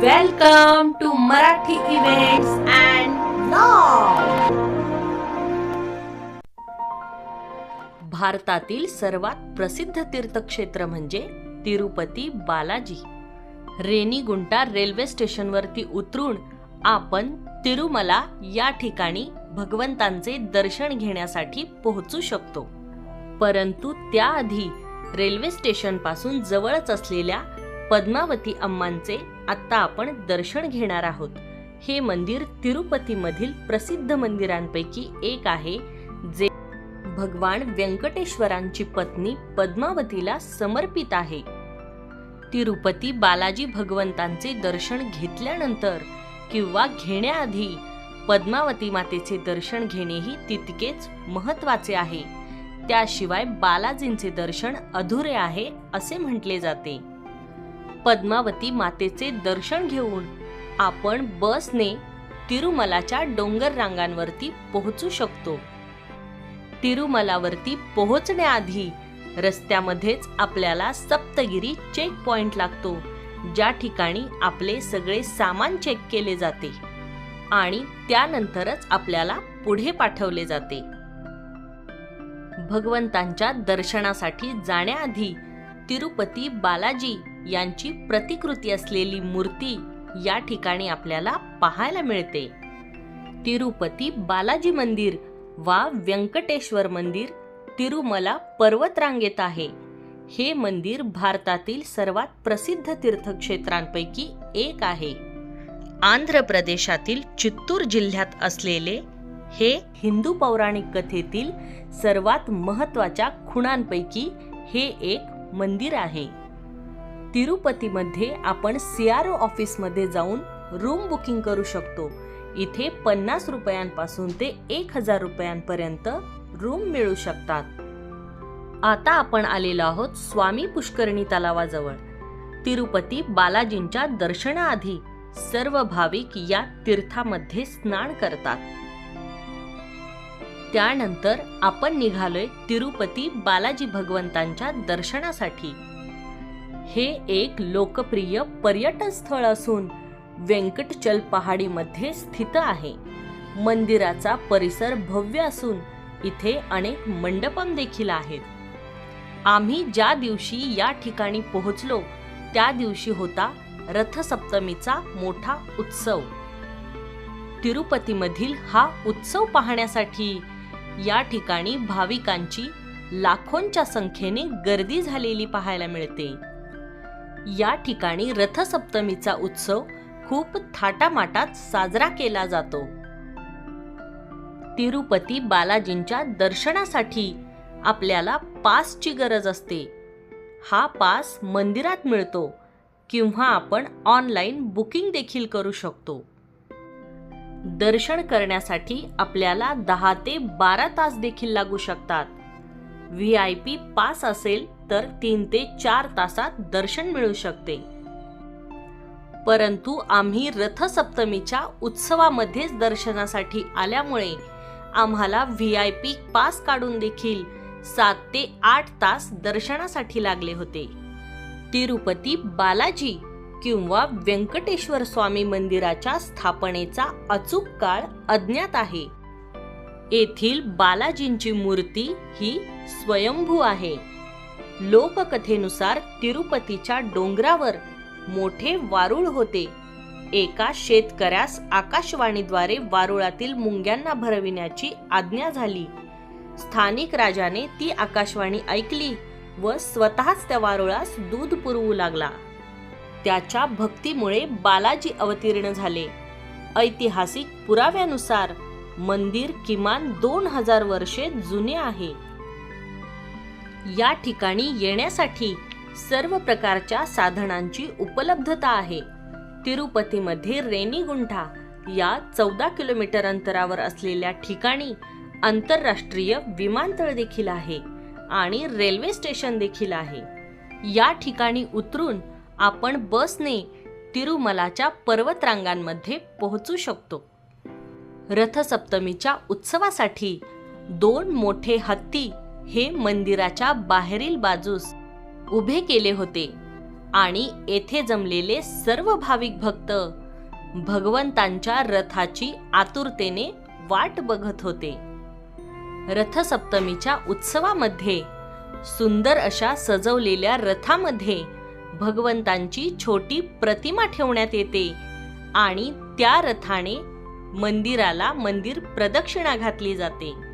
Welcome to Marathi events and भारतातील सर्वात प्रसिद्ध तीर्थक्षेत्र म्हणजे तिरुपती बालाजी. रेनीगुंटा रेल्वे स्टेशनवरती उतरून आपण तिरुमला या ठिकाणी भगवंतांचे दर्शन घेण्यासाठी पोहोचू शकतो. परंतु त्याआधी रेल्वे स्टेशनपासून जवळच असलेल्या पद्मावती अम्मांचे आत्ता आपण दर्शन घेणार आहोत. हे मंदिर तिरुपतीमधील प्रसिद्ध मंदिरांपैकी एक आहे जे भगवान व्यंकटेश्वरांची पत्नी पद्मावतीला समर्पित आहे. तिरुपती बालाजी भगवंतांचे दर्शन घेतल्यानंतर किंवा घेण्याआधी पद्मावती मातेचे दर्शन घेणेही तितकेच महत्त्वाचे आहे. त्याशिवाय बालाजींचे दर्शन अधुरे आहे असे म्हटले जाते. पद्मावती मातेचे दर्शन घेऊन आपण बसने तिरुमलाच्या डोंगर रांगांवरती पोहोचू शकतो. तिरुमलावरती पोहोचण्याआधी रस्त्यामध्येच आपल्याला सप्तगिरी चेक पॉइंट लागतो ज्या ठिकाणी आपले सगळे सामान चेक केले जाते आणि त्यानंतरच आपल्याला पुढे पाठवले जाते. भगवंतांच्या दर्शनासाठी जाण्याआधी तिरुपती बालाजी यांची प्रतिकृती असलेली मूर्ती या ठिकाणी आपल्याला पाहायला मिळते. तिरुपती बालाजी मंदिर वा व्यंकटेश्वर मंदिर तिरुमला पर्वतरांगेत आहे. हे मंदिर भारतातील सर्वात प्रसिद्ध तीर्थक्षेत्रांपैकी एक आहे. आंध्र प्रदेशातील चित्तूर जिल्ह्यात असलेले हे हिंदू पौराणिक कथेतील सर्वात महत्त्वाच्या खुणांपैकी हे एक मंदिर आहे. तिरुपतीमध्ये आपण सी आर ओ ऑफिसमध्ये जाऊन रूम बुकिंग करू शकतो. इथे पन्नास रुपयांपासून ते एक हजार रुपयांपर्यंत रूम मिळू शकतात. आता आपण आलेलो आहोत स्वामी पुष्करणी तलावाजवळ. तिरुपती बालाजींच्या दर्शनाआधी सर्व भाविक या तीर्थामध्ये स्नान करतात. त्यानंतर आपण निघालोय तिरुपती बालाजी भगवंतांच्या दर्शनासाठी. हे एक लोकप्रिय पर्यटन स्थळ असून व्यंकटचल पहाडीमध्ये स्थित आहे. मंदिराचा परिसर भव्य असून इथे अनेक मंडपम देखील आहेत. आम्ही ज्या दिवशी या ठिकाणी पोहोचलो त्या दिवशी होता रथसप्तमीचा मोठा उत्सव. तिरुपतीमधील हा उत्सव पाहण्यासाठी या ठिकाणी भाविकांची लाखोंच्या संख्येने गर्दी झालेली पाहायला मिळते. या ठिकाणी रथसप्तमीचा उत्सव खूप थाटामाटात साजरा केला जातो. तिरुपती बालाजींच्या दर्शनासाठी आपल्याला पासची गरज असते. हा पास मंदिरात मिळतो किंवा आपण ऑनलाईन बुकिंग देखील करू शकतो. दर्शन करण्यासाठी आपल्याला दहा ते बारा तास देखील लागू शकतात. व्ही आय पी पास असेल तर तीन ते चार तासात दर्शन मिळू शकते. परंतु आम्ही रथसप्तमीच्या उत्सवामध्येच दर्शनासाठी आल्यामुळे आम्हाला व्ही आय पी पास काढून देखील सात ते आठ तास दर्शनासाठी लागले होते. तिरुपती बालाजी किंवा व्यंकटेश्वर स्वामी मंदिराच्या स्थापनेचा अचूक काळ अज्ञात आहे. येथील बालाजींची मूर्ती ही स्वयंभू आहे. लोककथेनुसार तिरुपतीच्या डोंगरावर मोठे वारुळ होते. एका शेतकऱ्यास आकाशवाणीद्वारे वारुळातील मुंग्यांना भरविण्याची आज्ञा झाली. स्थानिक राजाने ती आकाशवाणी ऐकली व स्वतःच त्या वारुळास दूध पुरवू लागला. त्याच्या भक्तीमुळे बालाजी अवतीर्ण झाले. ऐतिहासिक पुराव्यानुसार मंदिर किमान दोन हजार वर्षे जुने आहे. या ठिकाणी येण्यासाठी सर्व प्रकारच्या साधनांची उपलब्धता आहे. तिरुपतीमध्ये रेनीगुंठा या चौदा किलोमीटर अंतरावर असलेल्या ठिकाणी आंतरराष्ट्रीय विमानतळ देखील आहे आणि रेल्वे स्टेशन देखील आहे. या ठिकाणी उतरून आपण बसने तिरुमलाच्या पर्वतरांगांमध्ये पोहोचू शकतो. रथसप्तमीच्या उत्सवासाठी दोन मोठे हत्ती हे मंदिराच्या बाहेरील बाजूस उभे केले होते आणि येथे जमलेले सर्व भाविक भक्त भगवंतांच्या रथाची आतुरतेने वाट बघत होते. रथसप्तमीच्या उत्सवामध्ये सुंदर अशा सजवलेल्या रथामध्ये भगवंतांची छोटी प्रतिमा ठेवण्यात येते आणि त्या रथाने मंदिराला मंदिर प्रदक्षिणा घातली जाते.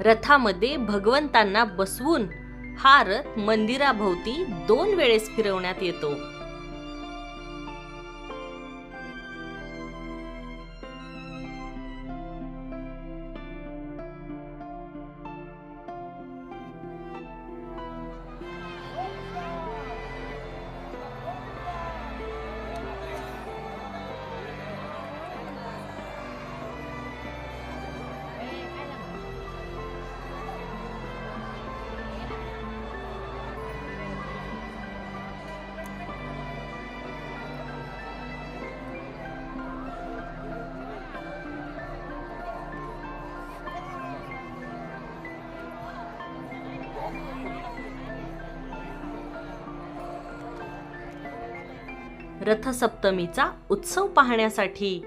रथामध्ये भगवंतांना बसवून हा रथ मंदिराभोवती दोन वेळेस फिरवण्यात येतो. रथसप्तमीचा उत्सव पाहण्यासाठी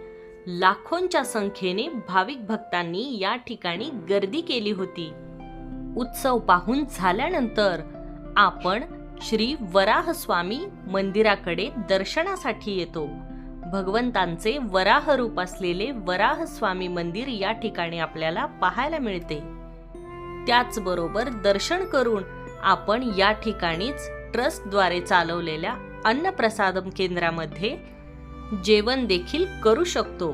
लाखोंच्या संख्येने भाविक भक्तांनी या ठिकाणी गर्दी केली होती. उत्सव पाहून झाल्यानंतर आपण श्री वराहस्वामी मंदिराकडे दर्शनासाठी येतो. भगवंतांचे वराह रूप असलेले वराहस्वामी मंदिर या ठिकाणी आपल्याला पाहायला मिळते. त्याचबरोबर दर्शन करून आपण या ठिकाणीच ट्रस्टद्वारे चालवलेल्या अन्नप्रसादम केंद्रामध्ये जेवण देखील करू शकतो.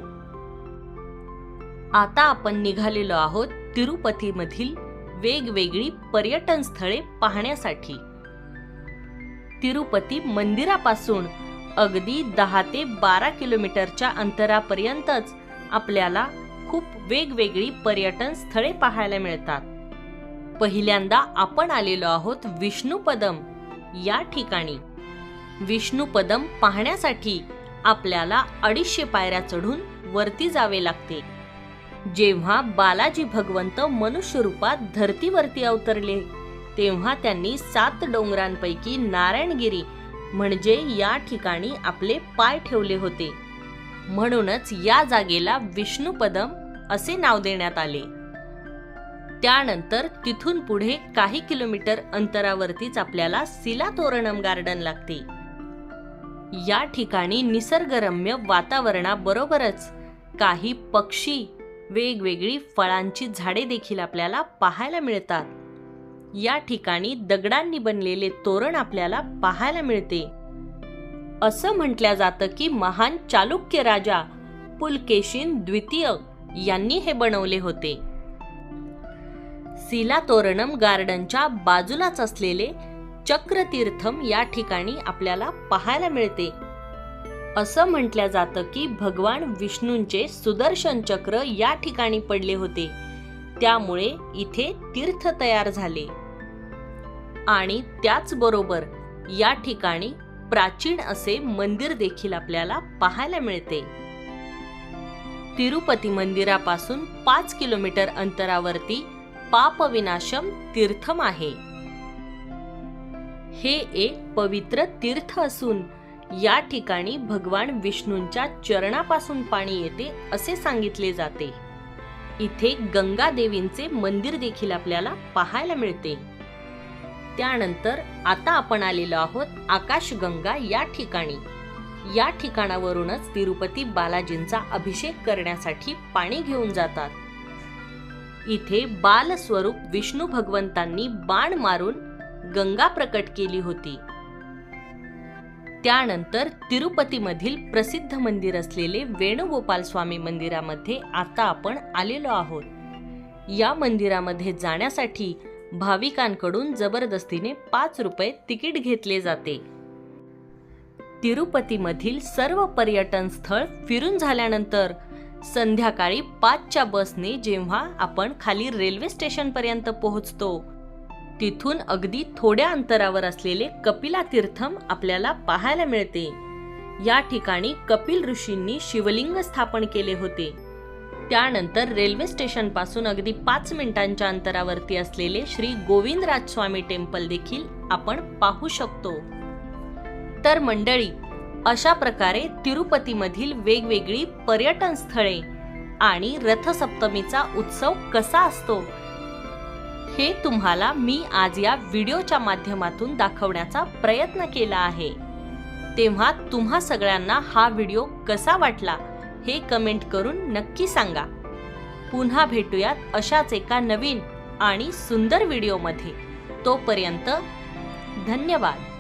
आता आपण निघालेलो आहोत तिरुपतीमधील वेगवेगळी पर्यटन स्थळे पाहण्यासाठी. तिरुपती मंदिरापासून अगदी दहा ते बारा किलोमीटरच्या अंतरापर्यंतच आपल्याला खूप वेगवेगळी पर्यटन स्थळे पाहायला मिळतात. पहिल्यांदा आपण आलेलो आहोत विष्णुपदम या ठिकाणी. विष्णुपदम पाहण्यासाठी आपल्याला अडीचशे पायऱ्या चढून वरती जावे लागते. जेव्हा बालाजी भगवंत मनुष्य रूपात धरतीवरती अवतरले तेव्हा त्यांनी सात डोंगरांपैकी नारायणगिरी म्हणजे या ठिकाणी आपले पाय ठेवले होते. म्हणूनच या जागेला विष्णुपदम असे नाव देण्यात आले. त्यानंतर तिथून पुढे काही किलोमीटर अंतरावरतीच आपल्याला सिला तोरणम गार्डन लागते. या ठिकाणी निसर्गरम्य वातावरणाबरोबरच काही पक्षी वेगवेगळी फळांची झाडे देखील आपल्याला पाहायला मिळतात. या ठिकाणी दगडांनी बनलेले तोरण आपल्याला पाहायला मिळते. असं म्हटलं जातं की महान चालुक्य राजा पुलकेशिन द्वितीय यांनी हे बनवले होते. सिला तोरणम गार्डनच्या बाजूलाच असलेले चक्रतीर्थम या ठिकाणी आपल्याला पाहायला मिळते. असं म्हटलं जातं की भगवान विष्णूंचे सुदर्शन चक्र या ठिकाणी पडले होते. त्यामुळे इथे तीर्थ तयार झाले. आणि त्याचबरोबर या ठिकाणी प्राचीन असे मंदिर देखील आपल्याला पाहायला मिळते. तिरुपती मंदिरापासून पाच किलोमीटर अंतरावरती पापविनाशम तीर्थम आहे. हे एक पवित्र तीर्थ असून या ठिकाणी भगवान विष्णूंच्या चरणापासून पाणी येते असे सांगितले जाते. इथे गंगा देवींचे मंदिर देखील आपल्याला पाहायला मिळते. त्यानंतर आता आपण आलेलो आहोत आकाशगंगा या ठिकाणी. या ठिकाणावरूनच तिरुपती बालाजींचा अभिषेक करण्यासाठी पाणी घेऊन जातात. इथे बालस्वरूप विष्णू भगवंतांनी बाण मारून गंगा प्रकट केली होती. त्यानंतर तिरुपतीमधील प्रसिद्ध मंदिर असलेले वेणुगोपाल स्वामी मंदिरामध्ये आता आपण आलेलो आहोत. या मंदिरामध्ये जाण्यासाठी भाविकांकडून जबरदस्तीने पाच रुपये तिकीट घेतले जाते. तिरुपतीमधील सर्व पर्यटन स्थळ फिरून झाल्यानंतर संध्याकाळी पाचच्या बसने जेव्हा आपण खाली रेल्वे स्टेशनपर्यंत पोहोचतो तिथून अगदी थोड्या अंतरावर असलेले कपिला तीर्थम आपल्याला पाहायला मिळते. या ठिकाणी कपिल ऋषींनी शिवलिंग स्थापन केले होते. त्यानंतर रेल्वे स्टेशनपासून अगदी पाच मिनिटांच्या अंतरावरती असलेले श्री गोविंदराज स्वामी टेम्पल देखील आपण पाहू शकतो. तर मंडळी अशा प्रकारे तिरुपतीमधील वेगवेगळी पर्यटन स्थळे आणि रथसप्तमीचा उत्सव कसा असतो हे तुम्हाला मी आज या व्हिडिओच्या माध्यमातून दाखवण्याचा प्रयत्न केला आहे. तेव्हा तुम्हा सगळ्यांना हा व्हिडिओ कसा वाटला हे कमेंट करून नक्की सांगा. पुन्हा भेटूयात अशाच एका नवीन आणि सुंदर व्हिडिओमध्ये. तोपर्यंत धन्यवाद.